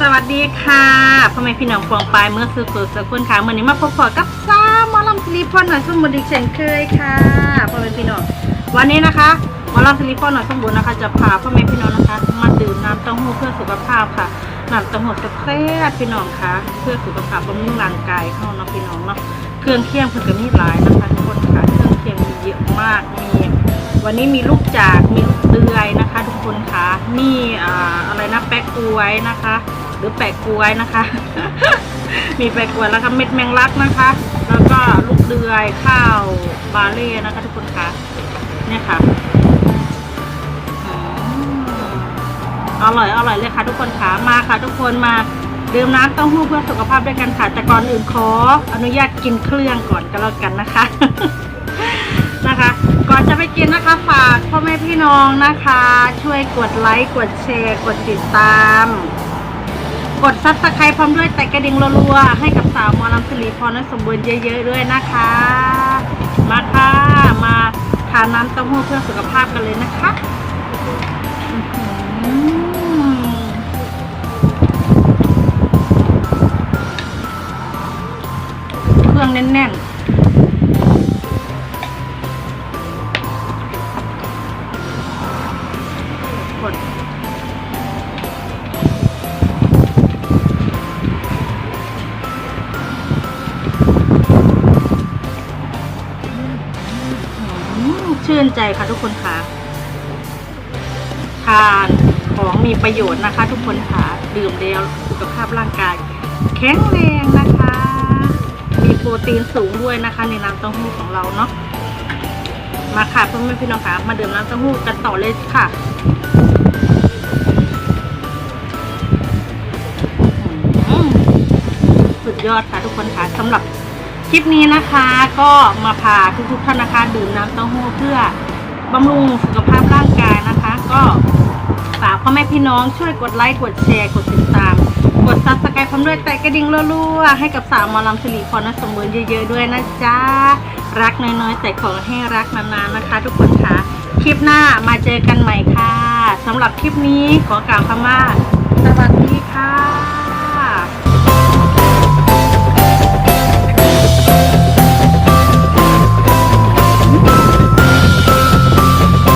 สวัสดีค่ะพ่อแม่พี่น้องฟองปลายเมื่อสุกุลสกุลค่ะวันนี้มาพบกับสามอลำซิลิพอนหน่อยสมบูรณ์อีเช่นเคยค่ะพ่อแม่พี่น้องวันนี้นะคะมอลำซิลิพอนหน่อยสมบูรณ์นะคะ จะพาพ่อแม่พี่น้องนะคะ มาดื่มน้ำเต้าหู้เพื่อสุขภาพค่ะน้ำเต้าหู้แซ่บๆพี่น้องค่ะ เพื่อสุขภาพบำรุงร่างกายเข้าเนาะพี่น้องเนาะเครื่องเคียงเพิ่นก็มีหลายนะคะทุกคนค่ะเครื่องเคียงมีเยอะมากมีวันนี้มีลูกจากมีลูกเดือยนะคะ ทุกคนคะมีอ่าอะไรนะแปะกล้วยนะคะ หรือแปะกล้วยนะคะ มีแปะกล้วยแล้วก็เม็ดแมงลักนะคะ แล้วก็ลูกเดือยข้าวบาเล่นะคะทุกคนคะเนี่ยค่ะอร่อยอร่อยเลยค่ะ ทุกคนคะมาค่ะ ทุกคนมาดื่มน้ำเต้าหู้เพื่อสุขภาพด้วยกันค่ะ แต่ก่อนอื่นขออนุญาตกินเครื่องก่อนก็แล้วกันนะคะนะคะ ก่อนจะไปกินนะคะฝากพ่อแม่พี่น้องนะคะ ช่วยกดไลค์กดแชร์ กดติดตาม กดซับสไครต์พร้อมด้วยแต่กระดิ่งรัวๆให้กับสาวมอลำสิริพรและสมบูรณ์เยอะ ๆ ด้วยนะคะ มาค่ะ มาทานน้ำเต้าหู้เพื่อสุขภาพกันเลยนะคะเครื่องแน่นๆ ชื่นใจค่ะทุกคนค่ะ ทานของมีประโยชน์นะคะ ทุกคนค่ะดื่มแล้วสุขภาพร่างกาย แข็งแรงนะคะ มีโปรตีนสูงด้วยนะคะ ในน้ำเต้าหู้ของเราเนาะมาค่ะเพื่อนๆพี่น้องค่ะมาดื่มน้ำเต้าหู้กันต่อเลยค่ะสุดยอดค่ะทุกคนค่ะสำหรับ คลิปนี้นะคะก็มาพาทุกๆท่านนะคะดื่มน้ำเต้าหู้เพื่อบำรุงสุขภาพร่างกายนะคะ ก็ฝากพ่อแม่พี่น้องช่วยกดไลค์กดแชร์กดติดตาม กดซับสไครต์พร้อมด้วยแต่กระดิ่งรัวๆให้กับสาวมอลำสิริพรและสมบูรณ์เยอะๆด้วยนะจ๊ะรักน้อยๆ แต่ขอให้รักนานๆนะคะ ทุกคนคะคลิปหน้ามาเจอกันใหม่ค่ะสำหรับคลิปนี้ขอกล่าวคำว่าส